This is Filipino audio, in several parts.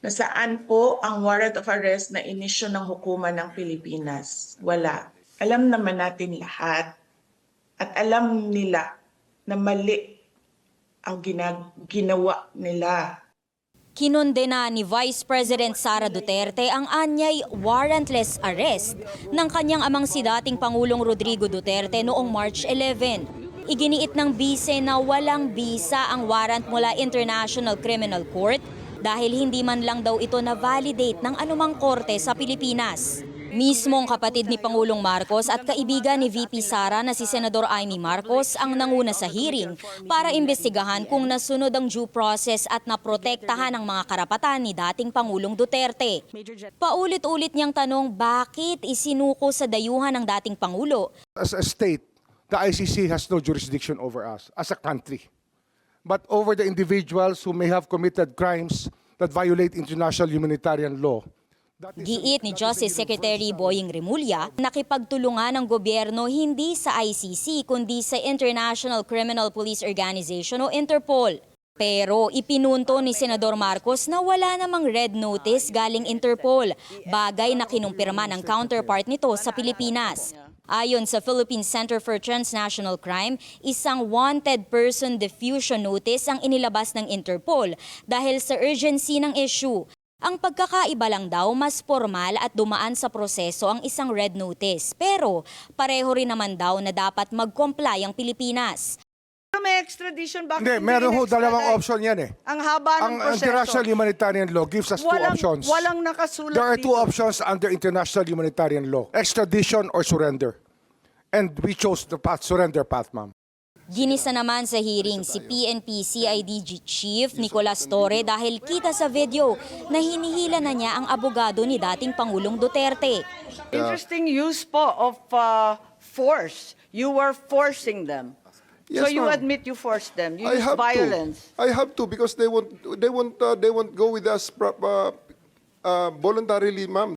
Nasaan po ang warrant of arrest na inisyo ng hukuman ng Pilipinas? Wala. Alam naman natin lahat at alam nila na mali ang ginag- ginawa nila. Kinondena ni Vice President Sara Duterte ang anyay warrantless arrest ng kanyang amang si dating Pangulong Rodrigo Duterte noong March 11. Iginiit ng bise na walang bisa ang warrant mula International Criminal Court dahil hindi man lang daw ito na-validate ng anumang korte sa Pilipinas. Mismong kapatid ni Pangulong Marcos at kaibigan ni VP Sara na si Senador Amy Marcos ang nanguna sa hearing para imbestigahan kung nasunod ang due process at naprotektahan ang mga karapatan ni dating Pangulong Duterte. Paulit-ulit niyang tanong bakit isinuko sa dayuhan ng dating Pangulo As a state, the ICC has no jurisdiction over us as a country, but over the individuals who may have committed crimes that violate international humanitarian law. Giit ni Justice Secretary Boying Remulla, nakipagtulungan ng gobyerno hindi sa ICC kundi sa International Criminal Police Organization o Interpol. Pero ipinunto ni Senador Marcos na wala namang red notice galing Interpol, bagay na kinumpirma ng counterpart nito sa Pilipinas. Ayon sa Philippine Center for Transnational Crime, isang wanted person diffusion notice ang inilabas ng Interpol dahil sa urgency ng issue. Ang pagkakaiba lang daw mas formal at dumaan sa proseso ang isang red notice. Pero pareho rin naman daw na dapat mag-comply ang Pilipinas. Pero may extradition, bakit Hindi, meron ho dalawang option yan eh. Ang haba ng Ang proseso. international humanitarian law gives us two walang, options. Walang nakasulat There are two dito. options under international humanitarian law, extradition or surrender. And we chose the path, surrender path, ma'am. Ginisa naman sa hearing si PNP CIDG Chief Nicolas Torre dahil kita sa video na hinihila na niya ang abogado ni dating Pangulong Duterte. Interesting use po of uh, force. You were forcing them. So Yes, you ma'am. admit you forced them. You I used have violence. to. I have to because they won't. They won't. Uh, they won't go with us uh, uh, voluntarily, ma'am.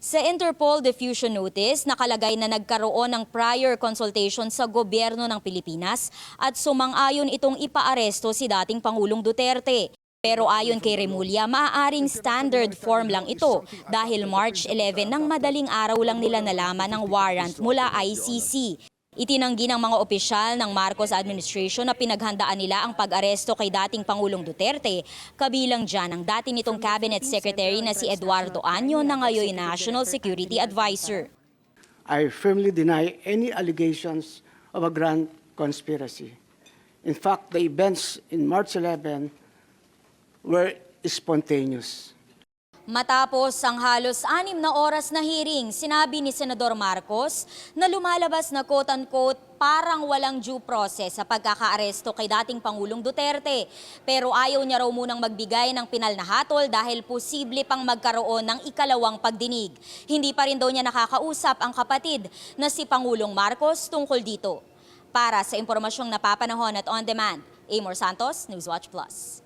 Sa Interpol Diffusion Notice, nakalagay na nagkaroon ng prior consultation sa gobyerno ng Pilipinas at sumang-ayon itong ipaaresto si dating Pangulong Duterte. Pero ayon kay Remulla, maaaring standard form lang ito dahil March 11 nang madaling araw lang nila nalaman ng warrant mula ICC. Itinanggi ng mga opisyal ng Marcos administration na pinaghandaan nila ang pag-aresto kay dating Pangulong Duterte, kabilang dyan ang dati nitong cabinet secretary na si Eduardo Año na ngayon National Security Advisor. I firmly deny any allegations of a grand conspiracy. In fact, the events in March 11 were spontaneous. Matapos ang halos anim na oras na hearing, sinabi ni Senador Marcos na lumalabas na quote-unquote parang walang due process sa pagkakaaresto kay dating Pangulong Duterte. Pero ayaw niya raw munang magbigay ng pinal na hatol dahil posible pang magkaroon ng ikalawang pagdinig. Hindi pa rin daw niya nakakausap ang kapatid na si Pangulong Marcos tungkol dito. Para sa impormasyong napapanahon at on demand, Amor Santos, Newswatch Plus.